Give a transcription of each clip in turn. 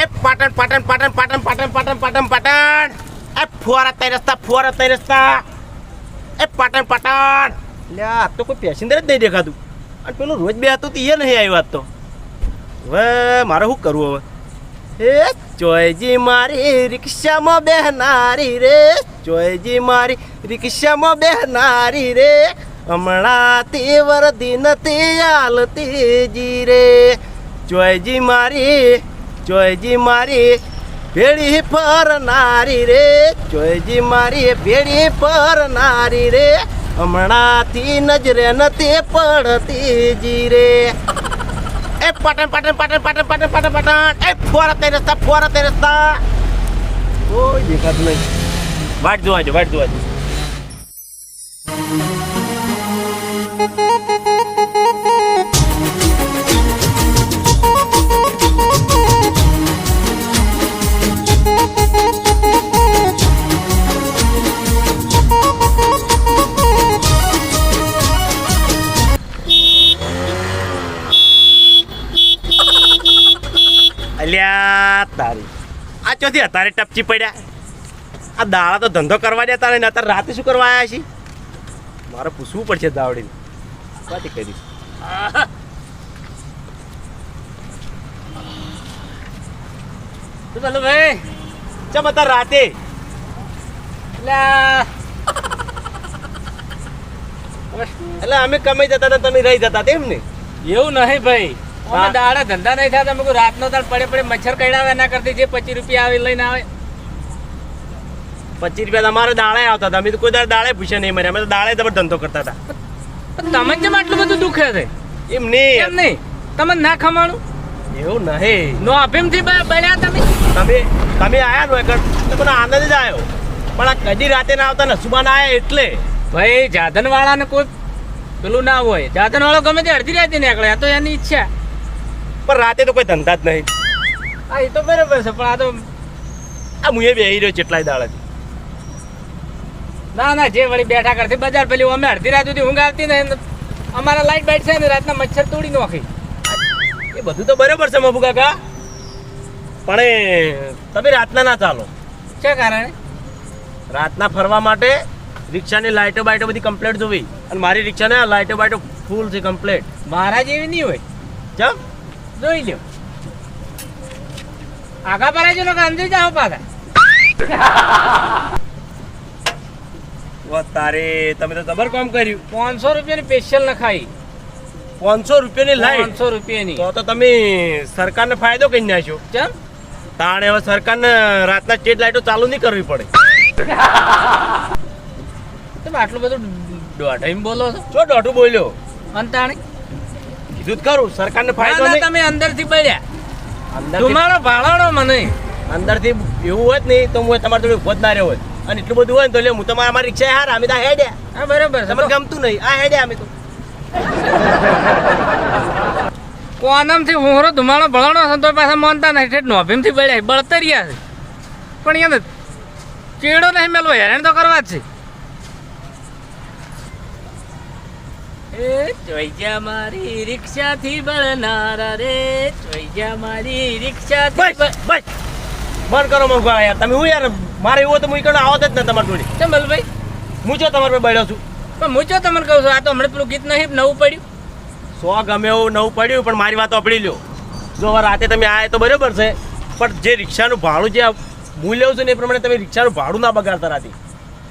એ પાટણ પાટણ પાટણ પાટણ પાટણ પાટણ પાટણ પાટણ. એ ફુવારા તઈ રસ્તા, ફુવારા તઈ રસ્તા. એ પાટણ પાટણ. લે, આ તો કોઈ પેસેન્જર જ નહીં દેખાતું. અને પેલું રોજ બે હતું તો એ નહીં આવી વાત તો. હવે મારે શું કરવું હવે? એ ચોયજી મારી રિક્ષામાં બેહનારી રે. ચોયજી મારી રિક્ષામાં બેહનારી રે. હમણાં તે વરદી નથી આલતી જી રે. ચોયજી મારી ચોયજી મારી ભેડી પર નારી રે ચોયજી મારી ભેડી પર નારી રે. હમણાંથી નજરે નથી પડતી જી રે. એ પાટણ પાટણ પાટણ પાટણ પાટણ પાટણ પાટણ. એ ફોરા તે રસ્તા ફોરા તે રસ્તા. કોઈ દેખાતું નહીં. વાટ જોવા જો, વાટ જોવા અલ્યા, તારી. આ ચોથી અત્યારે ટપચી પડ્યા. આ દાળા તો ધંધો કરવા દેતા તારે અત્યારે રાતે શું કરવા આવ્યા છીએ? મારે પૂછવું પડશે દાવડીને. વાતી કરી. ચાલુ ભાઈ? ચમ અત્યારે રાતે? એટલે અમે કમાઈ જતા તમે રહી જતા તેમ ને? એવું નહીં ભાઈ. દાડા ધંધા નહીં થયા તમે રાતનો તાર પડે પડે મચ્છર કડાવે એના કરતી જે પચીસ રૂપિયા આવે લઈને આવે. પચીસ રૂપિયા તમારે દાળે આવતા હતા. અમે તો કોઈ દાડે દાળે પૂછ્યા નહીં મરે અમે તો દાળે તમે ધંધો કરતા હતા. તમને કેમ આટલું બધું દુખે છે? એમ નહીં. એમ નહીં? તમને ના ખમાણું? એવું નહીં. નો અભિમથી બન્યા તમે? તમે તમે આયા નો એકર તમને આનંદ જ આવ્યો પણ આ કદી રાતે ના આવતા ને સુબહ ના આયા એટલે. ભાઈ જાધન વાળાને કોઈ પેલું ના હોય. જાધન વાળો ગમે તે અડધી રાતે નીકળે તો એની ઈચ્છા. પણ રાતે તો કોઈ ધંધા જ નહીં. હા એ તો બરાબર છે પણ આ તો આ મુએ બેહી રહ્યો કેટલાય દાડાથી ના ના જે વળી બેઠા કરતી બજાર પેલી અમે અડધી રાત સુધી ઊંઘ આવતી ને અમારા લાઈટ બાઈટ છે ને રાતના મચ્છર તોડી નાખી. એ બધું તો બરાબર છે મબુ કાકા. પણ તમે રાતના ના ચાલો. શા કારણે? રાતના ફરવા માટે રિક્ષાની લાઇટો બાઇટો બધી કમ્પ્લેટ જોવી. અને મારી રિક્ષાને લાઇટો બાઇટો ફૂલ છે કમ્પ્લેટ. મારા જેવી નહીં હોય. ચમ? જોઈ લ્યો. આગા પર આવજો ને અંદર જાઓ પાછા. તારે તમે તો જબર કામ કર્યું. પાંચસો રૂપિયાની સ્પેશિયલ નખાઈ. પાંચસો રૂપિયાની લાઈ પાંચસો રૂપિયાની. તો તો તમે સરકારને ફાયદો કરી નાખ્યો. ચમ? તાણે હવે સરકારને રાતના સ્ટ્રીટ લાઇટો ચાલુ નહીં કરવી પડે. તમે આટલું બધું દોઢાઈ બોલો છો? જો દોઢું બોલ્યો. અંતાણી? કીધું કરું? સરકારને ફાયદો નહીં? તમે અંદરથી બળ્યા અંદર તમારો ભાળાડો મને. અંદરથી એવું હોત નહીં તો હું તમારે જોડે ઊભો ના રહ્યો હોત અને એટલું બધું હોય ને તો લે હું તમારા મારી રિક્ષા હાર અમે તો હેડ્યા. હા બરાબર. તમને ગમતું નહીં. આ હેડ્યા અમે તો. કોનમથી હુંરો ધુમાડો ભળાણો હતો તો પાછા માનતા નહીં ઠેઠ નોભીમથી બળ્યા બળતરિયા છે. પણ એને ચેડો નહીં મેલવો હેરાન તો કરવા જ છે. એ ચોઈજા મારી રિક્ષાથી બળનારા રે ચોઈજા મારી રિક્ષાથી બસ બસ બંધ કરો મંગવા યાર. તમે હું યાર મારે એવું તો હું ઈકણ આવત જ ને તમારી જોડે. ચંબલ ભાઈ હું જો તમારે પર બળ્યો છું? પણ હું જો તમને કહું છું? આ તો હમણાં પેલું ગીત નહીં નવું પડ્યું. સો ગમે એવું નવું પડ્યું પણ મારી વાત અપડી લ્યો. જો હવે રાતે તમે આયા તો બરાબર છે પણ જે રિક્ષાનું ભાડું જે હું લેવું છું ને એ પ્રમાણે તમે રિક્ષાનું ભાડું ના બગાડતા રાતે.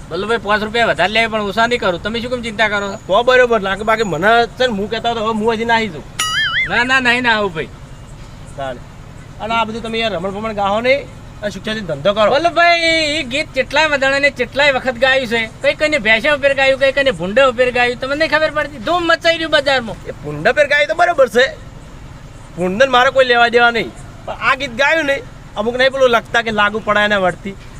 બલ્લુભાઈ પાંચ રૂપિયા વધારે લે પણ ઓછા નહીં કરું. તમે શું કેમ ચિંતા કરો? તો બરોબર લાગે બાકી મને છે ને હું કહેતા હતો હવે હું હજી ના આવી ના ના નહીં ના આવું ભાઈ. સારું અને આ બધું તમે યાર રમણ ભમણ ગાહો નહીં શિક્ષાથી ધંધો કરો. વલ્લભભાઈ એ ગીત કેટલાય વધારે ને કેટલાય વખત ગાયું છે. કઈ કઈને ભેંસા ઉપર ગાયું કઈ કઈને ભૂંડે ઉપર ગાયું. તમને નહીં ખબર પડતી? ધૂમ મચાઈ રહ્યું બજારમાં. એ પુંડા પર ગાય તો બરોબર છે. ભૂંડન મારે કોઈ લેવા દેવા નહીં. પણ આ ગીત ગાયું નહીં અમુક નહીં પેલું લખતા કે લાગુ પડાય ને વળતી.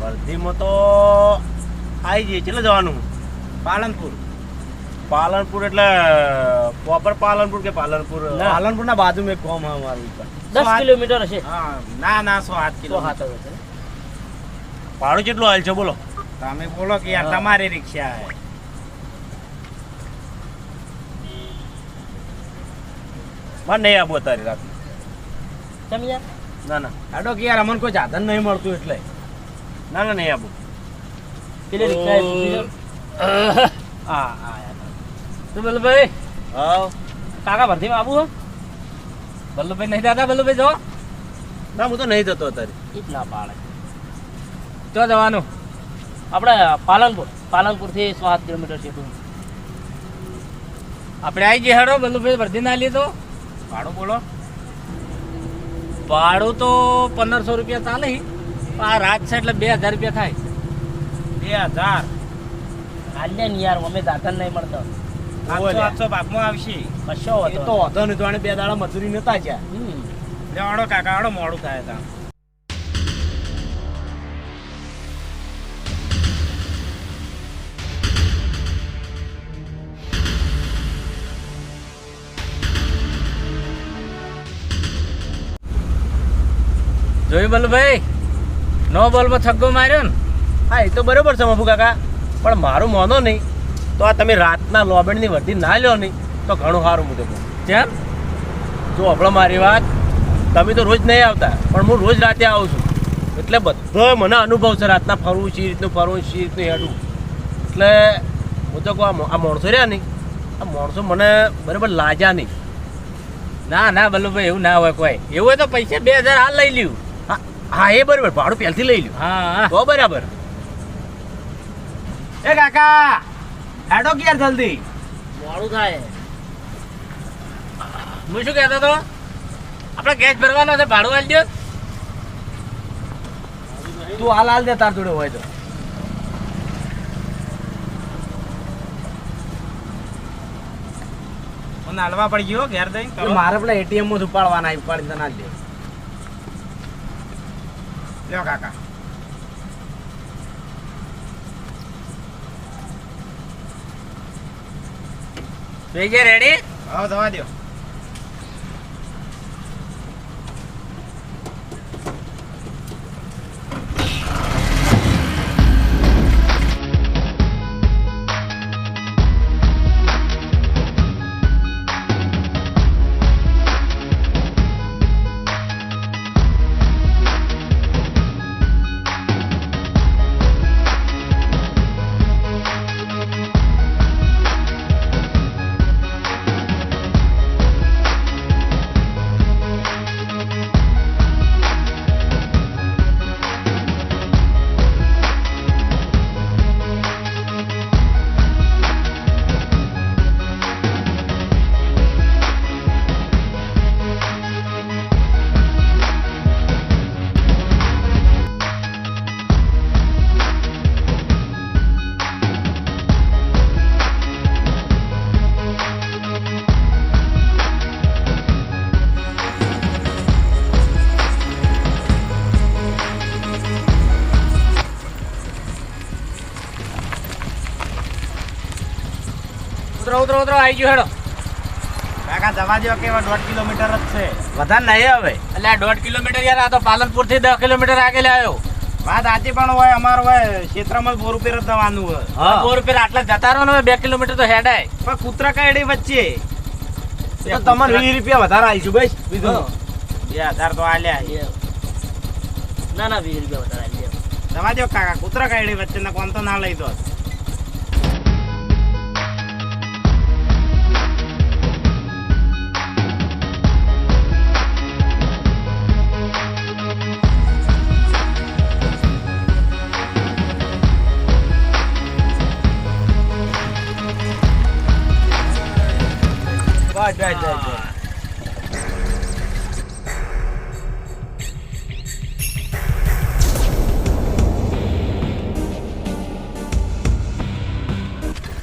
વર્ધીમાં તો આવી જઈએ ચેટલે જવાનું. પાલનપુર. પાલનપુર એટલે પ્રોપર પાલનપુર કે પાલનપુર? પાલનપુર ના બાજુ મેં કોમ અમારું દસ કિલોમીટર હશે. હા ના ના સો આઠ કિલો હાથ ભાડું કેટલું હાલ છે બોલો? તમે બોલો કે યાર તમારી રિક્ષા મારે નહીં આબો અત્યારે રાત યાર? ના ના. આડો કે યાર અમને કોઈ સાધન નહીં મળતું એટલે. ના ના નહીં આવું પેલી રિક્ષા હા હા. તો બલ્લુભાઈ હા કાકા ભરતીમાં આવું હો બલ્લુભાઈ નહીં દાદા બલ્લુભાઈ જો ના હું તો નહીં જતો અત્યારે એટલા પાડે જો જવાનું આપણે પાલનપુર પાલનપુરથી સાત કિલોમીટર છે આપણે આવી જઈએ હેડો બલ્લુભાઈ ભરતી ના લીધો ભાડું બોલો ભાડું તો પંદરસો રૂપિયા ચાલે. આ રાત છે એટલે બે હજાર રૂપિયા થાય. બે હજાર? હાલ્યા ને યાર અમે દાતન નહીં મળતો. આઠસો આઠસો ભાગમાં આવશે. કશો એ તો વધો નહીં તો આને બે દાડા મજૂરી નતા જ્યાં. લેવાડો કાકા આડો મોડું થાય તા જોયું બલ્લુભાઈ નો બોલમાં છગ્ગો માર્યો ને? હા એ તો બરોબર છે મફુ કાકા. પણ મારું માનો નહીં. તો આ તમે રાતના લોબેણની વર્ધી ના લ્યો નહીં તો ઘણું સારું મુદ્દે કેમ? જો હમણાં મારી વાત તમે તો રોજ નહીં આવતા પણ હું રોજ રાતે આવું છું. એટલે બધો મને અનુભવ છે રાતના ફરવું સી રીતનું ફરવું સી રીતનું હેડવું એટલે હું તો કહું આ માણસો રહ્યા નહીં. આ માણસો મને બરાબર લાજ્યા નહીં. ના ના બલ્લુભાઈ એવું ના હોય કોઈ. એવું હોય તો પૈસા બે હજાર હાલ લઈ લ્યું. હા એ બરાબર ભાડું પહેલથી લઈ લ્યું. હા. તો બરાબર. એ કાકા હેડો ક્યાં જલ્દી. મોડું થાય. હું શું કહેતો હતો? આપણે ગેસ ભરવાનો છે ભાડું હાલ દો તું હાલ હાલ દે તાર જોડે હોય તો. મને હાલવા પડી ગયો ઘેર જઈને. મારે પેલા એટીએમમાં ઉપાડવાના ઉપાડી ના દે લ્યો કાકા થઈ ગયા રેડી હવે દવા દો ઉતરો ઉતરો ઉતરો આવી ગયો હેડો. કાકા જવા દો કેવા દોઢ કિલોમીટર જ છે. વધારે નહીં હવે. એટલે આ દોઢ કિલોમીટર યાર આ તો પાલનપુરથી દસ કિલોમીટર આગળ આવ્યો. વાત સાચી પણ હોય અમારું હોય ક્ષેત્રમાં બોર ઉપર જ જવાનું હોય. બોર ઉપર આટલા જતા રહો ને બે કિલોમીટર તો હેડાય. પણ કૂતરા કાયડી વચ્ચે. તો તમારે વીસ રૂપિયા વધારે આવીશું ભાઈ બીજું બે હજાર તો આલ્યા એ. ના ના વીસ રૂપિયા વધારે આલી દો. જવા દો કાકા કૂતરા કાયડી વચ્ચે ને કોણ તો ના લઈ દો.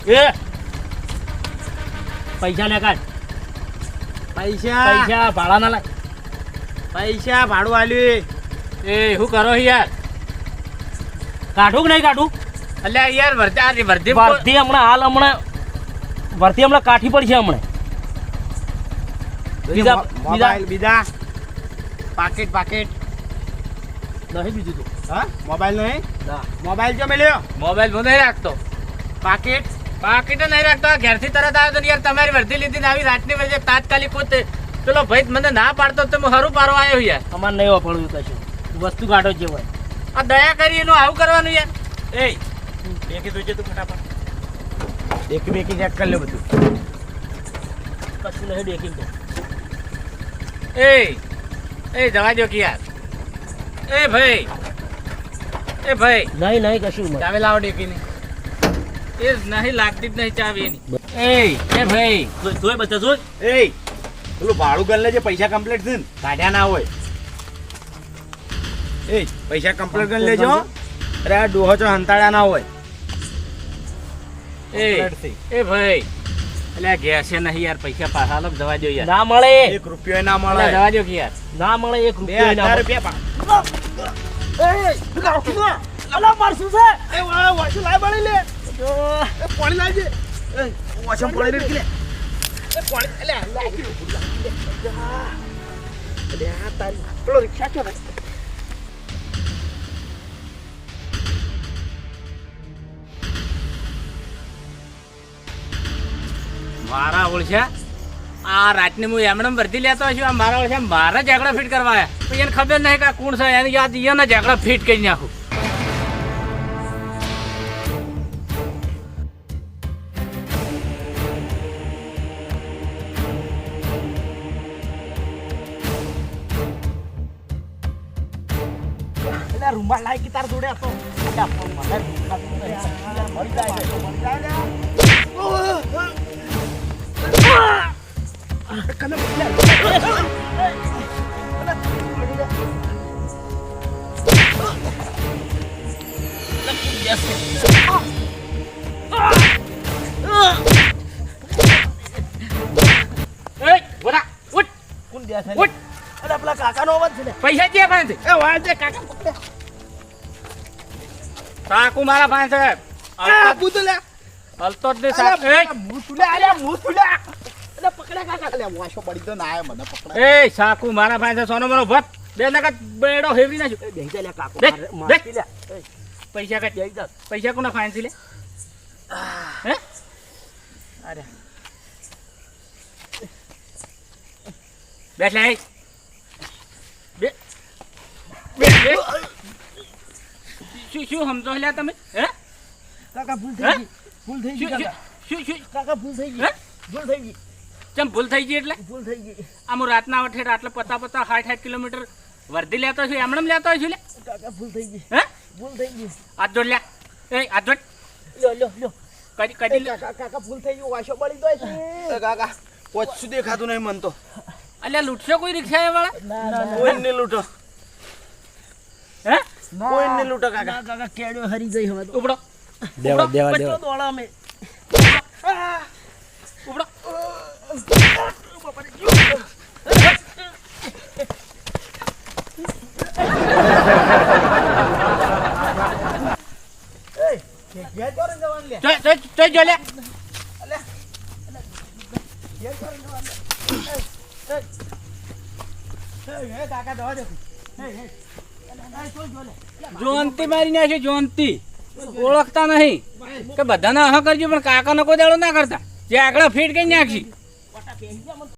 એ! પૈસા લે કાઢ. પૈસા! પૈસા ભાડા ના લાગ પૈસા ભાડું આલ્યું એ. શું કરો યાર? કાઢું કે નહીં કાઢું? અલ્યા યાર ભરતી વર્ધી ભરતી હમણાં હાલ હમણાં ભરતી હમણાં કાઠી પડી છે હમણાં. બીજા બીજા મોબાઈલ બીજા પાકેટ પાકેટ. નહીં બીજું તો. હા? મોબાઈલ નહીં? મોબાઈલ જો મેલ્યો. મોબાઈલ હું નહીં રાખતો. પાકીટ. પાકેટ નહીં રાખતો. આ ઘેરથી તરત આવ્યો તો ને યાર તમારી વર્ધી લીધી ને આવી રાતની વચ્ચે તાત્કાલિક પોતે પેલો ભાઈ મને ના પાડતો તો હું હરું પારો આવ્યો યાર. અમારે નહીં વાપરવું કશું. વસ્તુ કાઢો જે હોય. આ દયા કરી એનું આવું કરવાનું યાર. એ બેકી તું તું ફટાફટ. બેકી બેકી ચેક કરી લે બધું. કશું નહીં તો એ એ જવા દો કે યાર એ ભાઈ એ ભાઈ નહીં નહીં કશું. ચાવી લાવો ડેકીની એ નહીં લાગતી જ નહીં ચાવી એની એ એ ભાઈ જોઈ બચ્ચા જોઈ એ પેલું ભાડું ગણ લેજે પૈસા કમ્પ્લીટ છે ને કાઢ્યા ના હોય એ પૈસા કમ્પ્લીટ ગણ લેજો અરે આ ડોહો ચો હંતાડ્યા ના હોય એ એ ભાઈ એટલે ઘેર નહીં યાર પૈસા પાછા લો જવા દો યાર. ના મળે. એક રૂપિયો ના મળે. જવા દો કે યાર. ના મળે એક રૂપિયો ના મળે. રૂપિયા પા- અલા મારશું છે. એ વાશું લાય બળી લે. એ પાણી લાવજે. એ વાસણ પાણી લે. એ પાણી અલે આ તારી પેલો રિક્ષા ચો મારા ઓળખ્યા આ રાતની હું એમણે ભરતી લેતો છું, આ મારા ઓળખ્યા મારા ઝઘડા ફિટ કરવા આવ્યા. પણ એને ખબર નહીં કે કોણ છે, એની યાદ એને ઝઘડા ફિટ કરી નાખું. રૂમાલ લાઈ તાર જોડે હતો. મળી જાય મળી જાય. છે ને. પૈસા જે પાસે એ વાંચે કાકા પકડે. મારા પાસે હલતો જ નહીં સાહેબ કાકા. પડી તો પકડે. એ સાકુ મારા પાસે સોનો મારો ભટ બે નકા બેડો હેવરી નાખ્યો બેહી જા લે કાકો. બે, મારે- બે. મારતી લે. પૈસા જા. પૈસા કોના ફાઇન લે હે અરે. બેઠ લે બે શું શું સમજો લે તમે હે કાકા ભૂલ થઈ ગઈ. ભૂલ થઈ ગઈ કાકા. શું શું કાકા ભૂલ થઈ ગઈ. ભૂલ થઈ ગઈ. ચમ ભૂલ થઈ ગઈ એટલે? ભૂલ થઈ ગઈ. આમ રાતના વઠે આટલા પતા પતા સાઠ સાઠ કિલોમીટર વર્ધી લેતો છું એમણે લેતો છું લે? કાકા ભૂલ થઈ ગઈ. હે? ભૂલ થઈ ગઈ. હાથ જોડ લે એ હાથ જોડ. લો લો લો કદી એ કદી લે કાકા, કાકા ભૂલ થઈ ગઈ. વાશો બળી દો છે. કાકા ઓછું દેખાતું નહીં મન તો. અલ્યા લૂંટશો કોઈ રિક્ષા વાળા? કોઈ ને લૂંટો. હે? કોઈ ને લૂંટો કાકા. કાકા કેડ્યો હરી જઈ હવે ઉપડો. દેવા દેવા કેટલો દોડા અમે ઉપડો. જોનતી મારી નાખી જોનતી. ઓળખતા નહીં. કે બધાને અહ કરજો, પણ કાકાનો કોઈ દાડો ના કરતા. જે આગળ ફીટ કરી નાખી હા મારું એસબી હિન્દુસ્તાની